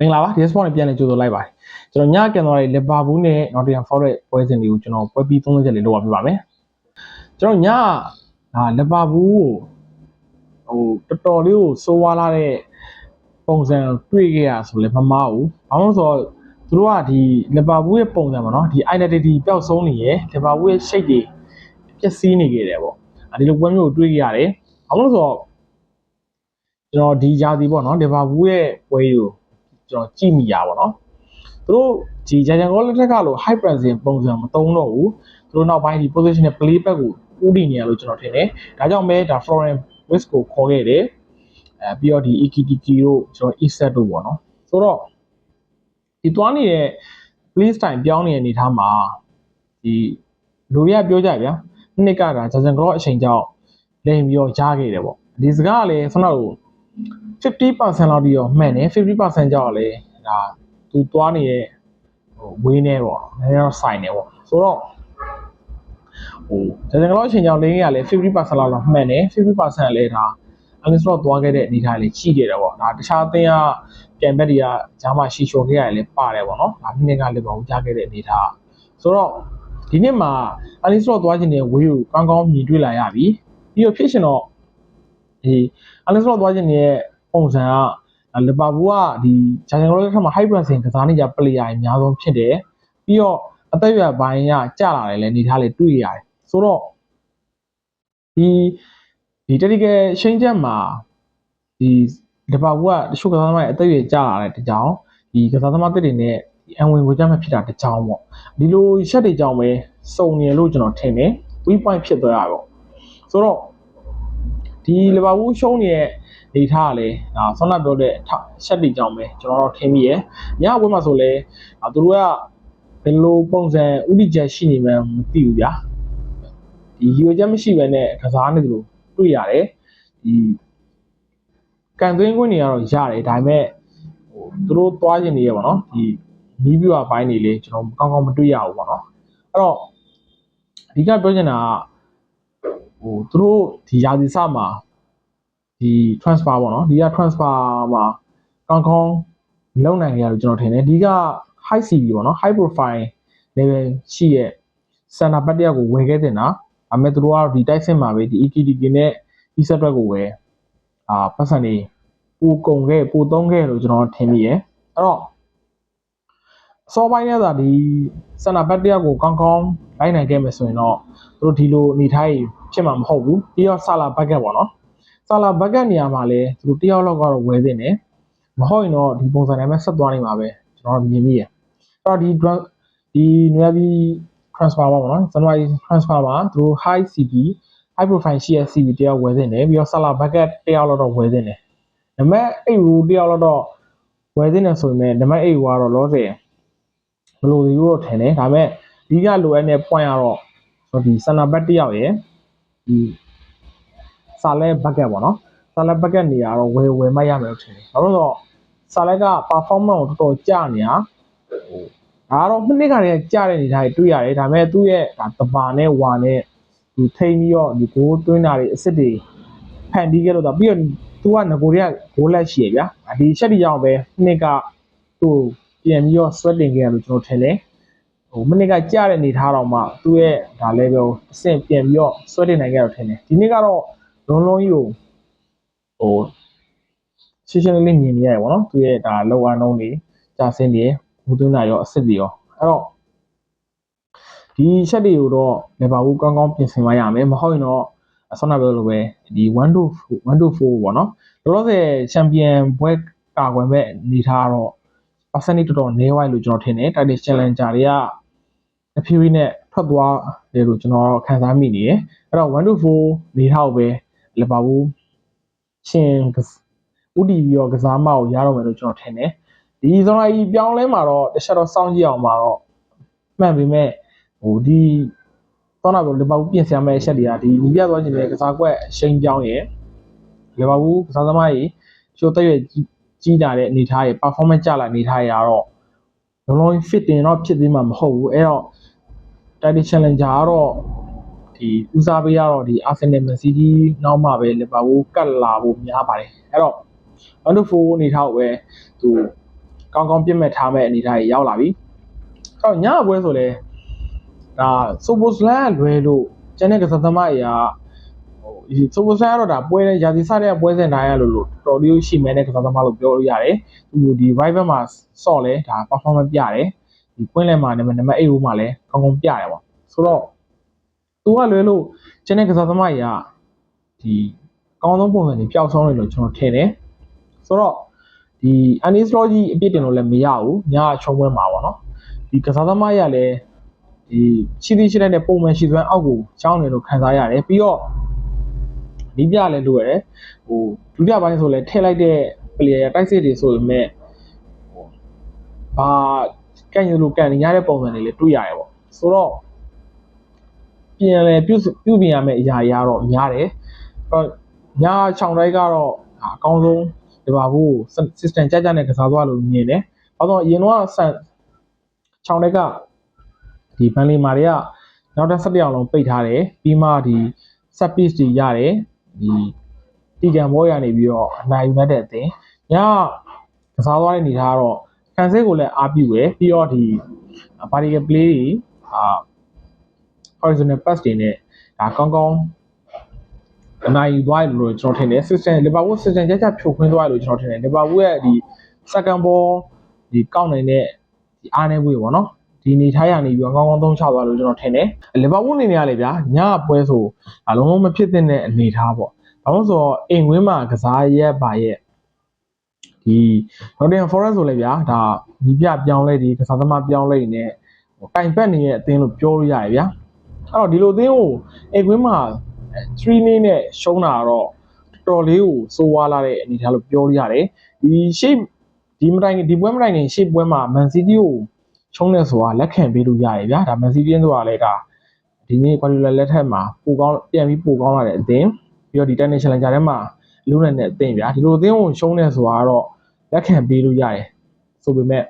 မင်္ဂလာပါဒီ sport နဲ့ပြန်လည်ကြိုဆိုလိုက်ပါတယ်ကျွန်တော်ညကန်သွားတဲ့လီဗာပူးနဲ့ Nottingham Forest ပွဲစဉ်တွေကိုကျွန်တော်ပွဲပြီးသုံးချက်လေးလုပ်ပြပါမယ်ကျွန်တော်ညဟာလီဗာပူးကိုဟိုတော်တော်လေးကိုစိုးဝါလာတဲ့ပုံစံတွေ့ခဲ့ရဆိုလဲမမားဘူးဘာလို့လဲဆိုတော့သူတို့ကဒီလီဗာပူးရဲ့ပုံစံပေါ့နော်ဒီ identity ပျောက်ဆုံးနေရယ်လီဗာပူးရဲ့ shape တွေပျက်စီးနေခဲ့တယ်ပေါ့အဲဒီလိုပွဲမျိုးကိုတွေ့ခဲ့ရတယ်ဘာလို့လဲဆိုတော့ကျွန်တော်ဒီဂျာစီပေါ့နော်လီဗာပူးရဲ့ပွဲကို ကျွန်တော်ကြည့်မိရပါတော့သူတို့ဒီဂျန်ဂျန်ကောလက်ထက်ကလို့ high pressing ပုံစံမသုံးတော့ဘူးသူတို့နောက်ပိုင်းဒီ position နဲ့ play back ကိုဥတည်နေရလို့ကျွန်တော်ထင်တယ်ဒါကြောင့်မဲဒါ Florent Wiss ကိုခေါ်ခဲ့တယ်အဲပြီးတော့ဒီ EKTK တို့ကျွန်တော် Eset တို့ပေါ့နော်ဆိုတော့ဒီတွားနေတဲ့ play style ပြောင်းနေတဲ့အနေထားမှာဒီလူတွေကပြောကြဗျာနှစ်ကဒါဂျန်ဂျန်ကောအချိန်ကြောင့်လိမ်ပြီးတော့ရခဲ့တယ်ပေါ့ဒီစကားကလည်းဆွမ်းတော့ 50%လောက်ဒီရောမှန်တယ်50%ကြောက်လဲဒါသူသွားနေတဲ့ဟိုဝေးနေပေါ့နည်းနည်းတော့ဆိုင်နေပေါ့ဆိုတော့ဟိုဒါကြတော့အချိန်ကြောင့်လင်းရလဲ50%လောက်တော့မှန်တယ်50%လဲဒါအလစ်တော့သွားခဲ့တဲ့အနေထားလေးရှိခဲ့တယ်ပေါ့ဒါတခြားအသင်းကပြန်ဘက်တွေကဂျာမရှိချော်ခဲ့ရတယ်လဲပါတယ်ပေါ့နော်ဒါနှစ်ကလည်းပေါ့ကြားခဲ့တဲ့အနေထားဆိုတော့ဒီနှစ်မှာအလစ်တော့သွားခြင်းတဲ့ဝေးကိုကောင်းကောင်းမြင်တွေ့လာရပြီပြီးတော့ဖြစ်ရှင်တော့ဒီအလစ်တော့သွားခြင်းရဲ့ ပုံစံကလီဗာပူးကဒီဂျာဂျန်ဂရိုးထက်မှာ high pressing ကစားနေကြ player အများဆုံးဖြစ်တယ်ပြီးတော့အသက်အရွယ်ပိုင်းကကျလာတယ်လည်းနေထားလေတွေ့ရတယ်ဆိုတော့ဒီဒီ technical ရှင်းချက်မှာဒီလီဗာပူးကတချို့ကစားသမားရဲ့အသက်အရွယ်ကျလာတဲ့တကြောင်ဒီကစားသမားတွေနဲ့ဒီအဝင်ကိုကြမ်းမဖြစ်တာတကြောင်ပေါ့ဒီလိုချက်တွေကြောင့်ပဲစုံနေလို့ကျွန်တော်ထင်တယ် weak point ဖြစ်သွားတာပေါ့ဆိုတော့ဒီလီဗာပူးရှုံးနေတဲ့ နေထားကလည်းဒါဆောင်းနာပြောတဲ့ချက်တွေကြောင့်ပဲကျွန်တော်တို့ထင်မိရယ်ညဘွဲမှာဆိုလဲသူတို့ကဘယ်လိုပုံစံဥဒိချက်ရှိနေမှန်းမသိဘူးဗျာဒီယူချက်မရှိဘဲနဲ့ကစားနေသလိုတွေ့ရတယ်ဒီကန်သွင်းခွင့်တွေကတော့ရတယ်ဒါပေမဲ့ဟိုသူတို့သွားခြင်းနေရပါတော့ဒီနီးပြူအပိုင်းတွေလေကျွန်တော်ကောင်းကောင်းမတွေ့ရဘူးပေါ့နော်အဲ့တော့အဓိကပြောချင်တာကဟိုသူတို့ဒီရာသီစမှာ ဒီ transfer ပေါ့နော်ဒီက transfer မှာကောင်းကောင်းလုံနိုင်ကြလို့ကျွန်တော်ထင်တယ်ဒီက high CV ပေါ့နော် high profile level ရှိရဲ့ center back တယောက်ကိုဝယ်ခဲ့တင်တာဒါပေမဲ့သူတို့ကဒီတိုက်စစ်မှာပဲဒီ EKDK နဲ့ ESET ဘက်ကိုဝယ်အာပတ်စံနေပိုကုန်ခဲ့ပိုသုံးခဲ့လို့ကျွန်တော်ထင်မိရယ်အဲ့တော့အစောပိုင်းကသာဒီ center back တယောက်ကိုကောင်းကောင်းလိုက်နိုင်ခဲ့မယ်ဆိုရင်တော့သူတို့ဒီလိုအနေထားကြီးဖြစ်မှာမဟုတ်ဘူးပြီးတော့ဆာလာဘက်ကပေါ့နော် ဆာလာဘက်ကနေရာမှာလည်းသူတို့တယောက်လောက်ကတော့ဝယ်သင့်တယ်မဟုတ်ရင်တော့ဒီပုံစံတိုင်းပဲဆက်သွားနေမှာပဲကျွန်တော်မြင်မိရယ်အဲ့တော့ဒီဒီနွေပြည် transfer ပါပေါ့နော်ဇန်နဝါရီ transfer မှာသူတို့ high CV high profile ရှိတဲ့ CV တယောက်ဝယ်သင့်တယ်ပြီးတော့ဆာလာဘက်ကတယောက်လောက်တော့ဝယ်သင့်တယ်နံပါတ်8 rule တယောက်လောက်တော့ဝယ်သင့်တယ်ဆိုရင်နံပါတ်8ကတော့လောဆယ်ဘယ်လိုဒီလိုတော့ထင်တယ်ဒါပေမဲ့ဒီကလိုအပ်တဲ့ point ကတော့ဆိုဒီ center back တယောက်ရယ်ဒီ စာလဲ bucket ပေါ့နော်စာလဲ bucket နေရာတော့ဝယ်ဝယ်မှရမယ်လို့ထင်တယ်ဘာလို့လဲဆိုတော့စာလဲက performance ကိုတော်တော်ကျနေတာဟိုဒါကတော့မနစ်ကတည်းကကျတဲ့နေသားတွေတွေ့ရတယ်ဒါပေမဲ့သူ့ရဲ့ဒါတဘာနဲ့ဝါနဲ့ဒီထိန်ပြီးတော့ဒီဂိုးသွင်းတာတွေအစ်စ်တွေဖန်တီးခဲ့လို့တော့ပြီးတော့သူကငကိုတွေကဂိုးလက်ရှိရဗျာဒီချက်တွေကြောင့်ပဲနှစ်ကသူ့ပြန်ပြီးတော့ sweating ခဲ့ရလို့ကျွန်တော်ထင်တယ်ဟိုမနစ်ကကြတဲ့နေထားတော့မှသူ့ရဲ့ဒါ level အဆင့်ပြန်ပြီးတော့ sweating နိုင်ခဲ့တော့ထင်တယ်ဒီနေ့ကတော့ လုံးလုံးကြီးကိုဟိုရှင်းရှင်းလေးလေးမြင်နေရတယ်ဗောနော်သူ့ရဲ့ဒါလောအားနှုံးတွေကြာဆင်းတွေဘူသွင်းတာရောအစ်စ်တွေရောအဲ့တော့ဒီချက်တွေကိုတော့လီဗာပူးကောင်းကောင်းပြင်ဆင်မရမယ်မဟုတ်ရင်တော့ဆောနာပြောလိုပဲဒီ1 to 1 to 4ပေါ့နော်လောလောဆယ်ချန်ပီယံဘွဲကာကွယ်မဲ့အနေထားတော့ percentage တော်တော်နည်းဝိုင်းလို့ကျွန်တော်ထင်တယ် Title Challenger တွေကအဖြည်းဖြည်းနဲ့ထွက်သွားတယ်လို့ကျွန်တော်ခံစားမိနေတယ်အဲ့တော့1 to 4နေထားကိုပဲ လီဗာပူးရှင်ဥတီပြီးတော့ကစားမကိုရတော့မယ်လို့ကျွန်တော်ထင်တယ်ဒီဇွန်လကြီးပြောင်းလဲမှာတော့တစ်ချက်တော့စောင့်ကြည့်အောင်မှာတော့မှန်ပေမဲ့ဟိုဒီတော့တော့လီဗာပူးပြင်ဆင်ရမယ့်အချက်တွေကဒီညီပြသွားခြင်းနဲ့ကစားကွက်ရှိန်ပြောင်းရယ်လီဗာပူးကစားသမားကြီးချိုးတက်ရွယ်ကြီးလာတဲ့အနေထားရယ် performance ကျလာအနေထားရတော့လုံးလုံး fit တင်တော့ဖြစ်သေးမှာမဟုတ်ဘူးအဲ့တော့ title challenger ကတော့ ဒီဦးစားပေးရတော့ဒီ Arsenal Man City နောက်မှပဲလီဗာပူးကတ်လာဖို့များပါတယ်အဲ့တော့1-4အနေထားကိုပဲသူကောင်းကောင်းပြစ်မဲ့ထားမဲ့အနေအထားကြီးရောက်လာပြီအဲ့တော့ညအပွဲဆိုလဲဒါဆိုပိုစလန်လွယ်လို့ကျန်တဲ့ကစားသမားတွေကဟိုဒီဆိုပိုစလန်ကတော့ဒါပွဲတဲ့ရာသီစတဲ့ပွဲစဉ်တိုင်းရလို့လို့တော်လေးရှိမဲ့တဲ့ကစားသမားလို့ပြောလို့ရတယ်သူဒီ rival မှာဆော့လဲဒါ performance ပြတယ်ဒီပွင့်လဲမှာနံပါတ်နံပါတ်8ဦးမှာလဲကောင်းကောင်းပြတယ်ပေါ့ဆိုတော့ သူကလွယ်လို့ကျန်တဲ့ကစားသမားတွေကဒီကောင်းဆုံးပုံစံတွေပျောက်ဆုံးတယ်လို့ကျွန်တော်ထင်တယ်ဆိုတော့ဒီအန်နီစလောကြီးအပြစ်တင်လို့လည်းမရဘူးညအချုံးပွဲမှာပေါ့နော်ဒီကစားသမားရလည်းဒီရှိသည့်ရှိတဲ့ပုံမှန်ရှိစွမ်းအောက်ကိုကျောင်းတယ်လို့ခံစားရတယ်ပြီးတော့ဒီပြလည်းလိုရတယ်ဟိုဒုတိယပိုင်းဆိုလည်းထည့်လိုက်တဲ့ player တိုက်စစ်တွေဆိုပေမဲ့ဟိုဘာကန်ရလို့ကန်နေရတဲ့ပုံစံတွေလည်းတွေ့ရတယ်ပေါ့ဆိုတော့ ပြန်လဲပြုစုပြုပြင်ရမယ့်အရာတွေကတော့များတယ်အဲ့တော့ညချောင်းတိုင်းကတော့ဒါအကောင်းဆုံးဒီပါဘူး system ကြကြနဲ့ကစားသွားလို့မြင်တယ်။ဘာလို့အရင်တော့ဆန်ချောင်းတက်ကဒီဘန်လီမာတွေကနောက်ထပ်17အောင်လုံးပိတ်ထားတယ်။ပြီးမှဒီ set piece တွေရတယ်။ဒီတီကန်ဘောရနေပြီးတော့အနိုင်ယူနေတဲ့အသင်းညကစားသွားတဲ့အနေထားကတော့ခံစစ်ကိုလည်းအားပြုရယ်ပြီးတော့ဒီ vertical play တွေအာ horizontal pass တွေနဲ့ဒါကောင်းကောင်းအနိုင်ယူသွားတယ်လို့ကျွန်တော်ထင်တယ် system လီဗာပူး system ကြကြဖြိုခွင်းသွားတယ်လို့ကျွန်တော်ထင်တယ်လီဗာပူးရဲ့ဒီ second ball ဒီကောက်နိုင်တဲ့ဒီအားနည်းဝေးပေါ့နော်ဒီနေထားရနေပြီးတော့ကောင်းကောင်းသုံးချသွားလို့ကျွန်တော်ထင်တယ်လီဗာပူးအနေနဲ့ကလည်းဗျာညပွဲဆိုအလုံးလုံးမဖြစ်တဲ့အနေထားပေါ့ဘာလို့ဆိုတော့အိမ်ဝင်းမှာကစားရက်ပါရဲ့ဒီ Nottingham Forest ဆိုလည်းဗျာဒါညီပြပြောင်းလဲဒီကစားသမားပြောင်းလဲနေတိုင်ပတ်နေတဲ့အသင်းလို့ပြောလို့ရတယ်ဗျာ အဲ့တော့ဒီလိုအသင်းကိုအိမ်ဝင်းမှာ3နေနဲ့ရှုံးတာတော့တော်တော်လေးကိုစိုးဝါလာတဲ့အနေအထားလို့ပြောလို့ရတယ်ဒီရှေ့ဒီမတိုင်ခင်ဒီပွဲမတိုင်ခင်ရှေ့ပွဲမှာ Man City ကိုရှုံးနေဆိုတာလက်ခံပေးလို့ရတယ်ဗျာဒါ Man City ဆိုတာလည်းဒါဒီနေ့ Guardiola လက်ထက်မှာပိုကောင်းပြန်ပြီးပိုကောင်းလာတဲ့အသင်းပြီးတော့ဒီ Tennis Challenger ထဲမှာလုံးနိုင်တဲ့အသင်းဗျာဒီလိုအသင်းကိုရှုံးနေဆိုတာကတော့လက်ခံပေးလို့ရတယ်ဆိုပေမဲ့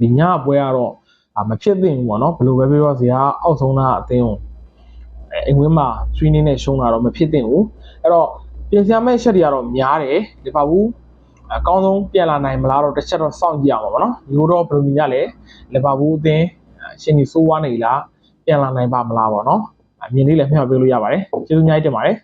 ဒီညပွဲကတော့ မဖြစ်သင့်ဘူးပေါ့နော်ဘယ်လိုပဲပြောစရာအောက်ဆုံးသားအသင်းကိုအိမ်ဝင်းမှာ training နဲ့ရှုံးတာတော့မဖြစ်သင့်ဘူးအဲ့တော့ပြင်ဆင်မဲ့ချက်တွေကတော့များတယ်လီဗာပူးအကောင်းဆုံးပြန်လာနိုင်မလားတော့တစ်ချက်တော့စောင့်ကြည့်အောင်ပါဗောနော်ဒီလိုတော့ဘယ်လိုမြင်ရလဲလီဗာပူးအသင်းရှင်ဒီဆိုးဝါးနေလားပြန်လာနိုင်ပါမလားဗောနော်အမြင်လေးလည်းမျှော်ပြလို့ရပါတယ်ကျေးဇူးအများကြီးတင်ပါတယ်